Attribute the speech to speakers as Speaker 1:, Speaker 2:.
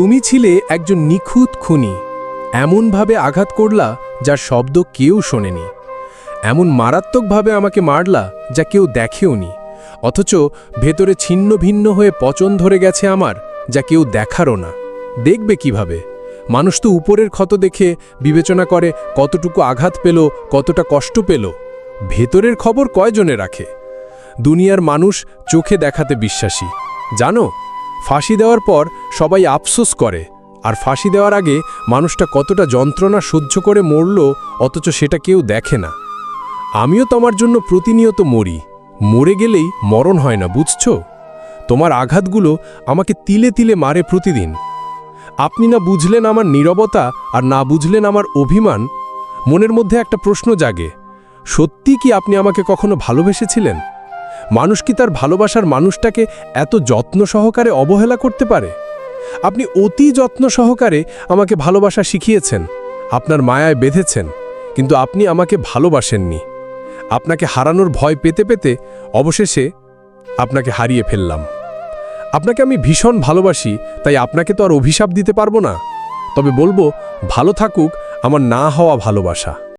Speaker 1: তুমি ছিলে একজন নিখুঁত খুনি এমনভাবে আঘাত করলা যার শব্দ কেউ শোনেনি, এমন মারাত্মকভাবে আমাকে মারলা যা কেউ দেখেওনি অথচ ভেতরে ছিন্ন ভিন্ন হয়ে পচন ধরে গেছে আমার যা কেউ দেখারও না। দেখবে কীভাবে? মানুষ তো উপরের ক্ষত দেখে বিবেচনা করে কতটুকু আঘাত পেল, কতটা কষ্ট পেল। ভেতরের খবর কয়জনে রাখে? দুনিয়ার মানুষ চোখে দেখাতে বিশ্বাসী। জানো ফাঁসি দেওয়ার পর সবাই আফসোস করে। আর ফাঁসি দেওয়ার আগে মানুষটা কতটা যন্ত্রণা সহ্য করে মরল, অথচ সেটা কেউ দেখে না। আমিও তোমার জন্য প্রতিনিয়ত মরি। মরে গেলেই মরণ হয় না, বুঝছ? তোমার আঘাতগুলো আমাকে তিলে তিলে মারে প্রতিদিন। আপনি না বুঝলেন আমার নীরবতা আর না বুঝলেন আমার অভিমান? মনের মধ্যে একটা প্রশ্ন জাগে, সত্যি কি আপনি আমাকে কখনো ভালোবেসেছিলেন? মানুষ কি তার ভালোবাসার মানুষটাকে এত যত্ন সহকারে অবহেলা করতে পারে? আপনি অতি যত্ন সহকারে আমাকে ভালোবাসা শিখিয়েছেন, আপনার মায়ায় বেঁধেছেন, কিন্তু আপনি আমাকে ভালোবাসেননি। আপনাকে হারানোর ভয় পেতে পেতে অবশেষে আপনাকে হারিয়ে ফেললাম। আপনাকে আমি ভীষণ ভালোবাসি, তাই আপনাকে তো আর অভিশাপ দিতে পারব না। তবে বলব, ভালো থাকুক আমার না হওয়া ভালোবাসা।